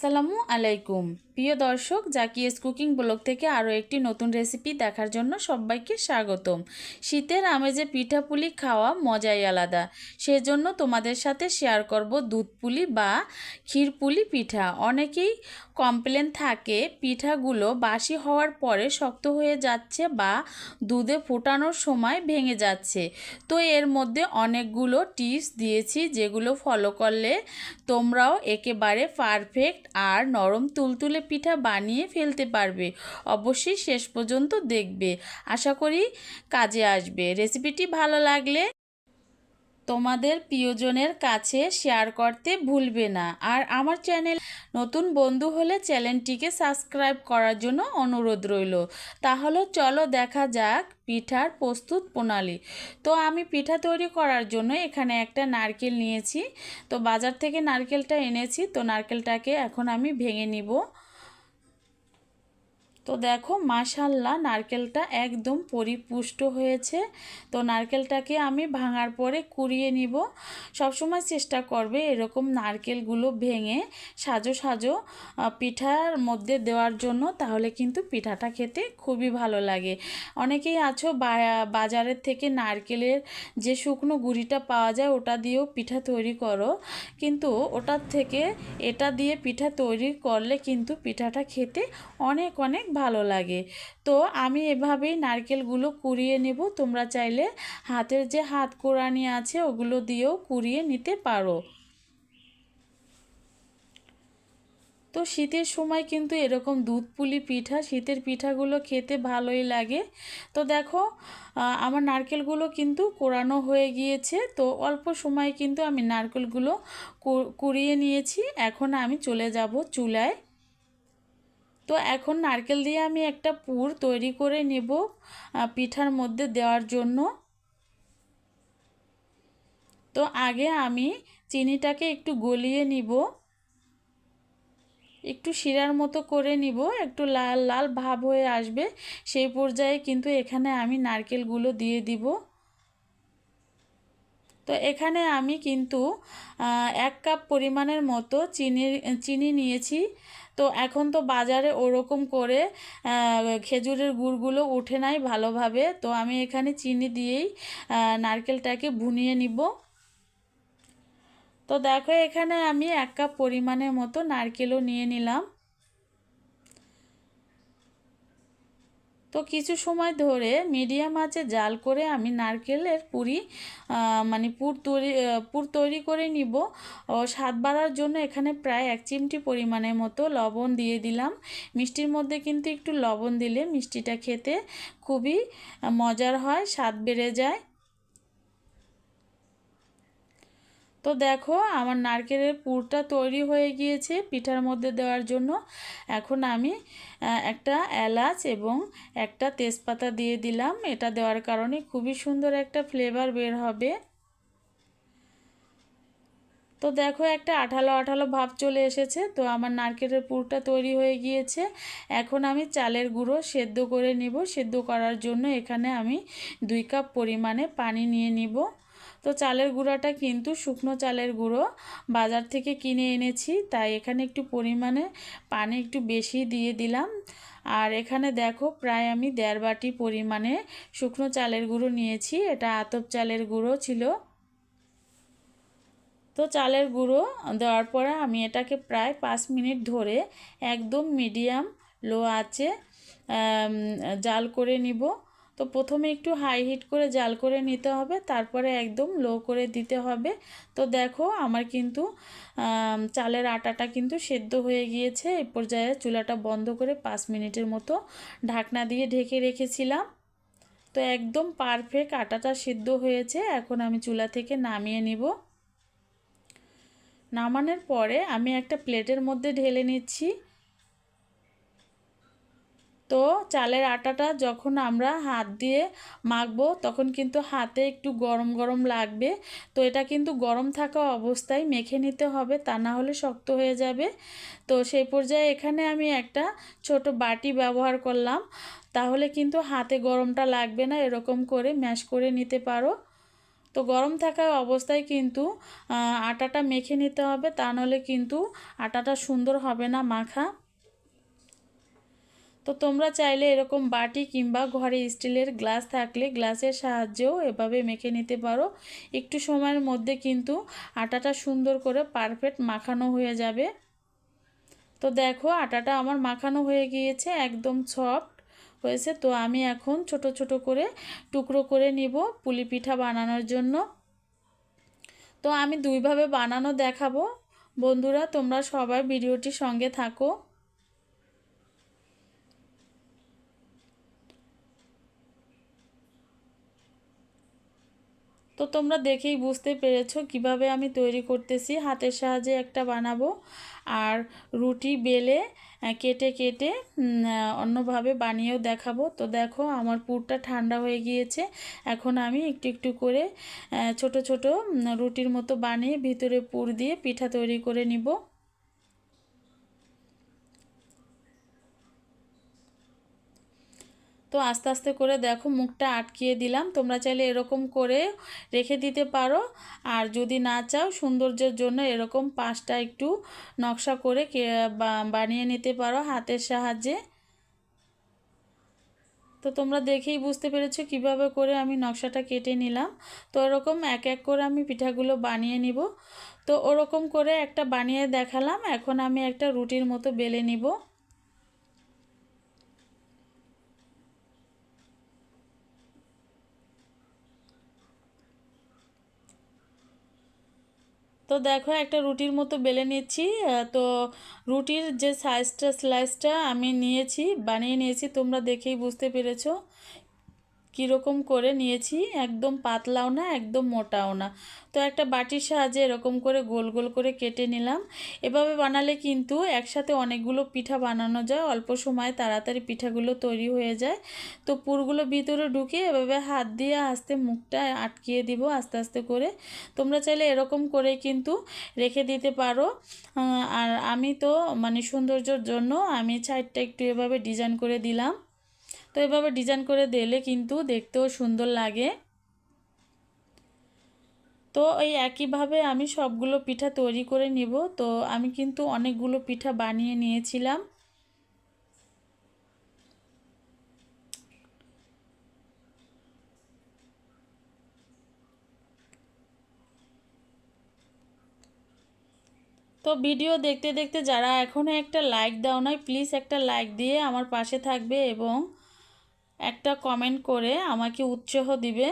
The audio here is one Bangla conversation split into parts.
আসসালামু আলাইকুম। প্রিয় দর্শক, জাকিয়েস কুকিং ব্লগ থেকে আরও একটি নতুন রেসিপি দেখার জন্য সবাইকে স্বাগতম। শীতের আমেজে পিঠাপুলি খাওয়া মজাই আলাদা। সেজন্য তোমাদের সাথে শেয়ার করব দুধপুলি বা ক্ষীরপুলি পিঠা। অনেকেই কমপ্লেন থাকে, পিঠাগুলো বাসি হওয়ার পরে শক্ত হয়ে যাচ্ছে বা দুধে ফোটানোর সময় ভেঙে যাচ্ছে। তো এর মধ্যে অনেকগুলো টিপস দিয়েছি, যেগুলো ফলো করলে তোমরাও একেবারে পারফেক্ট আর নরম তুলতুলে পিঠা বানিয়ে ফেলতে পারবে। অবশ্যই শেষ পর্যন্ত দেখবে। আশা করি কাজে আসবে। রেসিপিটি ভালো লাগলে তোমাদের প্রিয়জনের কাছে শেয়ার করতে ভুলবে না। আর আমার চ্যানেল নতুন বন্ধু হলে চ্যানেলটিকে সাবস্ক্রাইব করার জন্য অনুরোধ রইল। তাহলে চলো দেখা যাক পিঠার প্রস্তুত প্রণালী। তো আমি পিঠা তৈরি করার জন্য এখানে একটা নারকেল নিয়েছি। তো বাজার থেকে নারকেলটা এনেছি। তো নারকেলটাকে এখন আমি ভেঙে নিব। তো দেখো, মাশাল্লাহ, নারকেলটা একদম পরিপুষ্ট হয়েছে। তো নারকেলটাকে আমি ভাঙার পরে কুড়িয়ে নিব। সবসময় চেষ্টা করবে এরকম নারকেলগুলো ভেঙে সাজো সাজো পিঠার মধ্যে দেওয়ার জন্য, তাহলে কিন্তু পিঠাটা খেতে খুবই ভালো লাগে। অনেকেই আছো বাজারের থেকে নারকেলের যে শুকনো গুড়িটা পাওয়া যায়, ওটা দিয়েও পিঠা তৈরি করো। কিন্তু ওটার থেকে এটা দিয়ে পিঠা তৈরি করলে কিন্তু পিঠাটা খেতে অনেক অনেক ভালো লাগে। তো আমি এভাবেই নারকেলগুলো কুড়িয়ে নেব। তোমরা চাইলে হাতের যে হাত কোরানি আছে, ওগুলো দিয়েও কুড়িয়ে নিতে পারো। তো শীতের সময় কিন্তু এরকম দুধ পুলি পিঠা, শীতের পিঠাগুলো খেতে ভালোই লাগে। তো দেখো আমার নারকেলগুলো কিন্তু কোরানো হয়ে গিয়েছে। তো অল্প সময় কিন্তু আমি নারকেলগুলো কুড়িয়ে নিয়েছি। এখন আমি চলে যাব চুলায়। তো এখন নারকেল দিয়ে আমি একটা পুর তৈরি করে নেব পিঠার মধ্যে দেওয়ার জন্য। তো আগে আমি চিনিটাকে একটু গলিয়ে নিব। একটু শিরার মতো করে নিব, একটু লাল লাল ভাব হয়ে আসবে, সেই পর্যায়ে কিন্তু এখানে আমি নারকেলগুলো দিয়ে দিব। তো এখানে আমি কিন্তু এক কাপ পরিমাণের মতো চিনি চিনি নিয়েছি। তো এখন তো বাজারে ওরকম করে খেজুরের গুড়গুলো উঠে নাই ভালোভাবে। তো আমি এখানে চিনি দিয়েই নারকেলটাকে ভুনিয়ে নিব। তো দেখো এখানে আমি এক কাপ পরিমাণের মতো নারকেলও নিয়ে নিলাম। তো কিছু সময় ধরে মিডিয়াম আঁচে জাল করে আমি নারকেলের পুরি মানে পুর তৈরি পুর তৈরি করে নিব। স্বাদ বাড়ার জন্য এখানে প্রায় এক চিমটি পরিমাণের মতো লবণ দিয়ে দিলাম। মিষ্টির মধ্যে কিন্তু একটু লবণ দিলে মিষ্টিটা খেতে খুবই মজার হয়, স্বাদ বেড়ে যায়। তো দেখো, আমার নারকেলের পুরটা তৈরি হয়ে গিয়েছে পিঠার মধ্যে দেওয়ার জন্য। এখন আমি একটা এলাচ এবং একটা তেজপাতা দিয়ে দিলাম। এটা দেওয়ার কারণে খুবই সুন্দর একটা ফ্লেভার বের হবে। তো দেখো, একটা আঠালো আঠালো ভাব চলে এসেছে। তো আমার নারকেলের পুরটা তৈরি হয়ে গিয়েছে। এখন আমি চালের গুঁড়ো সেদ্ধ করে নিব। সেদ্ধ করার জন্য এখানে আমি দুই কাপ পরিমাণে পানি নিয়ে নিব। তো চালের গুঁড়াটা কিন্তু শুকনো চালের গুঁড়ো বাজার থেকে কিনে এনেছি। তাই এখানে একটু পরিমাণে পানি একটু বেশি দিয়ে দিলাম। আর এখানে দেখো প্রায় আমি দেড় বাটি পরিমাণে শুকনো চালের গুঁড়ো নিয়েছি। এটা আতপ চালের গুঁড়ো ছিল। তো চালের গুঁড়ো দেওয়ার পরে আমি এটাকে প্রায় পাঁচ মিনিট ধরে একদম মিডিয়াম লো আছে জাল করে নিব। তো প্রথমে একটু হাই হিট করে জাল করে নিতে হবে, তারপরে একদম লো করে দিতে হবে। তো দেখো আমার কিন্তু চালের আটাটা কিন্তু সেদ্ধ হয়ে গিয়েছে এই পর্যায়ে চুলাটা বন্ধ করে পাঁচ মিনিটের মতো ঢাকনা দিয়ে ঢেকে রেখেছিলাম। তো একদম পারফেক্ট আটাটা সিদ্ধ হয়েছে, এখন আমি চুলা থেকে নামিয়ে নিব। নামানোর পরে আমি একটা প্লেটের মধ্যে ঢেলে নিচ্ছি। তো চালের আটাটা যখন আমরা হাত দিয়ে মাখবো, তখন কিন্তু হাতে একটু গরম গরম লাগবে। তো এটা কিন্তু গরম থাকা অবস্থায় মেখে নিতে হবে, তা না হলে শক্ত হয়ে যাবে। তো সেই পর্যায়ে এখানে আমি একটা ছোট বাটি ব্যবহার করলাম। তাহলে কিন্তু হাতে গরমটা লাগবে না, এরকম করে ম্যাশ করে নিতে পারো। তো গরম থাকা অবস্থায় কিন্তু আটাটা মেখে নিতে হবে, তা নাহলে কিন্তু আটাটা সুন্দর হবে না মাখা। তো তোমরা চাইলে এরকম বাটি কিংবা ঘরে স্টিলের গ্লাস থাকলে গ্লাসের সাহায্যেও এভাবে মেখে নিতে পারো। একটু সময়ের মধ্যে কিন্তু আটাটা সুন্দর করে পারফেক্ট মাখানো হয়ে যাবে। তো দেখো, আটাটা আমার মাখানো হয়ে গিয়েছে, একদম সফট হয়েছে। তো আমি এখন ছোট ছোট করে টুকরো করে নিব পুলি পিঠা বানানোর জন্য। তো আমি দুইভাবে বানানো দেখাবো। বন্ধুরা, তোমরা সবাই ভিডিওটির সঙ্গে থাকো। তো তোমরা দেখেই বুঝতে পেরেছ কীভাবে আমি তৈরি করতেছি। হাতের সাহায্যে একটা বানাবো আর রুটি বেলে কেটে কেটে অন্যভাবে বানিয়েও দেখাবো। তো দেখো আমার পুরটা ঠান্ডা হয়ে গিয়েছে। এখন আমি একটু একটু করে ছোট ছোট রুটির মতো বানিয়ে ভিতরে পুর দিয়ে পিঠা তৈরি করে নিব। তো আস্তে আস্তে করে দেখো মুখটা আটকিয়ে দিলাম। তোমরা চাইলে এরকম করে রেখে দিতে পারো। আর যদি না চাও, সৌন্দর্যের জন্য এরকম পাশটা একটু নকশা করে বানিয়ে নিতে পারো হাতের সাহায্যে। তো তোমরা দেখেই বুঝতে পেরেছ কীভাবে করে আমি নকশাটা কেটে নিলাম। তো ওরকম এক এক করে আমি পিঠাগুলো বানিয়ে নিব। তো ওরকম করে একটা বানিয়ে দেখালাম। এখন আমি একটা রুটির মতো বেলে নিব। তো দেখো একটা রুটির মতো বেলে নিচ্ছি তো রুটির যে সাইজটা স্লাইসটা আমি নিয়েছি, বানিয়ে নিয়েছি, তোমরা দেখেই বুঝতে পেরেছ। কীরকম করে নিয়েছি? একদম পাতলাও না, একদম মোটাও না। তো একটা বাটির সাহায্যে এরকম করে গোল গোল করে কেটে নিলাম। এভাবে বানালে কিন্তু একসাথে অনেকগুলো পিঠা বানানো যায়, অল্প সময় তাড়াতাড়ি পিঠাগুলো তৈরি হয়ে যায়। তো পুরগুলো ভিতরে ঢুকে এভাবে হাত দিয়ে আস্তে মুখটা আটকিয়ে দিব আস্তে আস্তে করে। তোমরা চাইলে এরকম করে কিন্তু রেখে দিতে পারো। আর আমি তো মানে সৌন্দর্যর জন্য আমি সাইডটা একটু এভাবে ডিজাইন করে দিলাম। তো এভাবে ডিজাইন করে দিলে কিন্তু দেখতেও সুন্দর লাগে। তো এই একইভাবে আমি সবগুলো পিঠা তৈরি করে নিব। তো আমি কিন্তু অনেকগুলো পিঠা বানিয়ে নিয়েছিলাম। তো ভিডিও দেখতে দেখতে যারা এখনও একটা লাইক দাও নাই প্লিজ একটা লাইক দিয়ে আমার পাশে থাকবে এবং একটা কমেন্ট করে আমাকে উৎসাহ দিবে।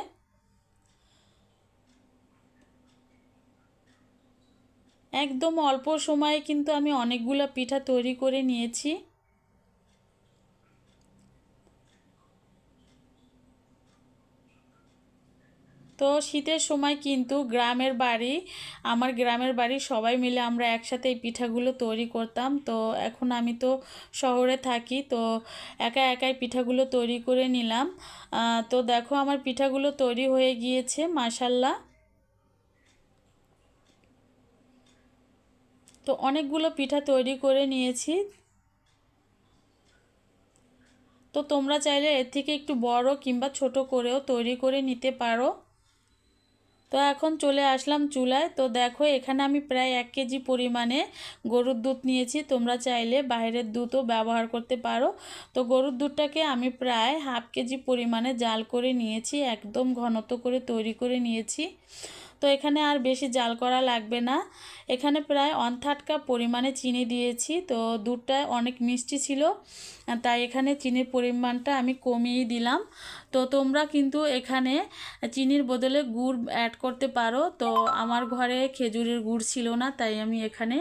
একদম অল্প সময়ে কিন্তু আমি অনেকগুলো পিঠা তৈরি করে নিয়েছি। তো শীতের সময় কিন্তু গ্রামের বাড়ি, আমার গ্রামের বাড়ি সবাই মিলে আমরা একসাথে এই পিঠাগুলো তৈরি করতাম। তো এখন আমি তো শহরে থাকি, তো একা একাই পিঠাগুলো তৈরি করে নিলাম। তো দেখো আমার পিঠাগুলো তৈরি হয়ে গিয়েছে মাসাল্লাহ তো অনেকগুলো পিঠা তৈরি করে নিয়েছি। তো তোমরা চাইলে এর থেকে একটু বড় কিংবা ছোট করেও তৈরি করে নিতে পারো। তো এখন চলে আসলাম চুলায়। তো দেখো, এখানে আমি প্রায় এক কেজি পরিমাণে গরুর দুধ নিয়েছি। তোমরা চাইলে বাইরের দুধও ব্যবহার করতে পারো। তো গরুর দুধটাকে আমি প্রায় হাফ কেজি পরিমাণে জাল করে নিয়েছি, একদম ঘনত্ব করে তৈরি করে নিয়েছি। তো এখানে আর বেশি জাল করা লাগবে না। এখানে প্রায় ওয়ান থার্ড কাপ পরিমাণে চিনি দিয়েছি। তো দুধটা অনেক মিষ্টি ছিল, তাই এখানে চিনির পরিমাণটা আমি কমিয়ে দিলাম। তো তোমরা কিন্তু এখানে চিনির বদলে গুড় অ্যাড করতে পারো। তো আমার ঘরে খেজুরের গুড় ছিল না, তাই আমি এখানে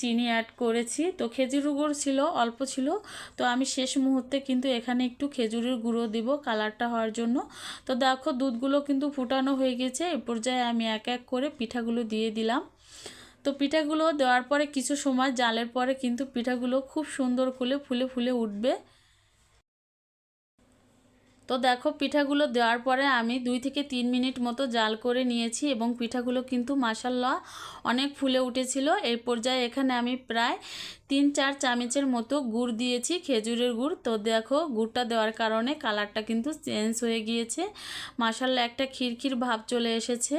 চিনি অ্যাড করেছি। তো খেজুর গুড় ছিল, অল্প ছিল। তো আমি শেষ মুহূর্তে কিন্তু এখানে একটু খেজুরের গুঁড়ো দিব কালারটা হওয়ার জন্য। তো দেখো দুধগুলো কিন্তু ফুটানো হয়ে গেছে। এ পর্যায়ে আমি এক এক করে পিঠাগুলো দিয়ে দিলাম। তো পিঠাগুলো দেওয়ার পরে কিছু সময়, জালের পরে কিন্তু পিঠাগুলো খুব সুন্দর করে ফুলে ফুলে উঠবে। তো দেখো পিঠাগুলো দেওয়ার পরে আমি দুই থেকে তিন মিনিট মতো জাল করে নিয়েছি এবং পিঠাগুলো কিন্তু মাসাল্লাহ অনেক ফুলে উঠেছিল। এই পর্যায়ে এখানে আমি প্রায় তিন চার চামচের মতো গুড় দিয়েছি, খেজুরের গুড়। তো দেখো গুড়টা দেওয়ার কারণে কালারটা কিন্তু চেঞ্জ হয়ে গিয়েছে। মাসাল্লাহ একটা খিরখির ভাব চলে এসেছে।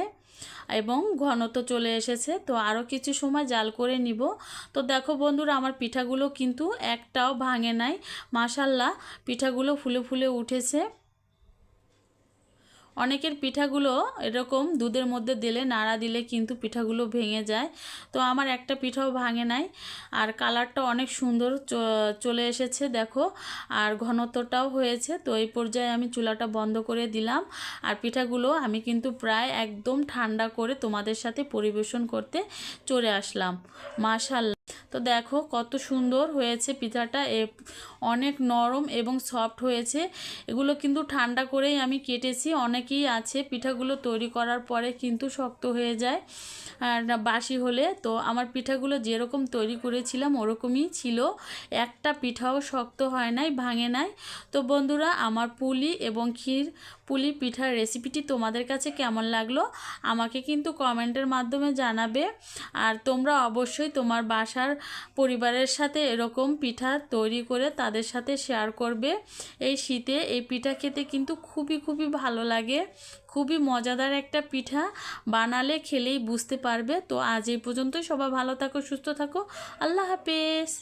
এবং ঘনত্ব চলে এসেছে, তো আরও কিছু সময় জাল করে নিব। তো দেখো বন্ধুরা, আমার পিঠাগুলো কিন্তু একটাও ভাঙে নাই। মাসাল্লাহ পিঠাগুলো ফুলে ফুলে উঠেছে। অনেকের পিঠাগুলো এরকম দুধের মধ্যে দিলে, নাড়া দিলে কিন্তু পিঠাগুলো ভেঙে যায়। তো আমার একটা পিঠাও ভাঙে নাই। আর কালারটা অনেক সুন্দর চলে এসেছে, দেখো। আর ঘনত্বটাও হয়েছে। তো এই পর্যায়ে আমি চুলাটা বন্ধ করে দিলাম। আর পিঠাগুলো আমি কিন্তু প্রায় একদম ঠান্ডা করে তোমাদের সাথে পরিবেশন করতে চলে আসলাম। মাশাল্লাহ। তো দেখো কত সুন্দর হয়েছে পিঠাটা। অনেক নরম এবং সফট হয়েছে। এগুলো কিন্তু ঠান্ডা করেই আমি কেটেছি। অনেকেই আছে, পিঠাগুলো তৈরি করার পরে কিন্তু শক্ত হয়ে যায় আর বাসি হলে। তো আমার পিঠাগুলো যেরকম তৈরি করেছিলাম ওরকমই ছিল। একটা পিঠাও শক্ত হয় নাই, ভাঙে নাই। তো বন্ধুরা, আমার পুলি এবং ক্ষীর পুলি পিঠার রেসিপিটি তোমাদের কাছে কেমন লাগল? আমাকে কিন্তু কমেন্টের মাধ্যমে জানাবে। আর তোমরা অবশ্যই তোমার বাসার পরিবারের সাথে এরকম পিঠা তৈরি করে তাদের সাথে শেয়ার করবে। এই শীতে এই পিঠা খেতে কিন্তু খুবই খুবই ভালো লাগে। খুবই মজাদার একটা পিঠা বানালে খেলেই বুঝতে পারবে। তো আজ এই পর্যন্তই। সবাই ভালো থাকো, সুস্থ থাকো। আল্লাহ হাফেজ।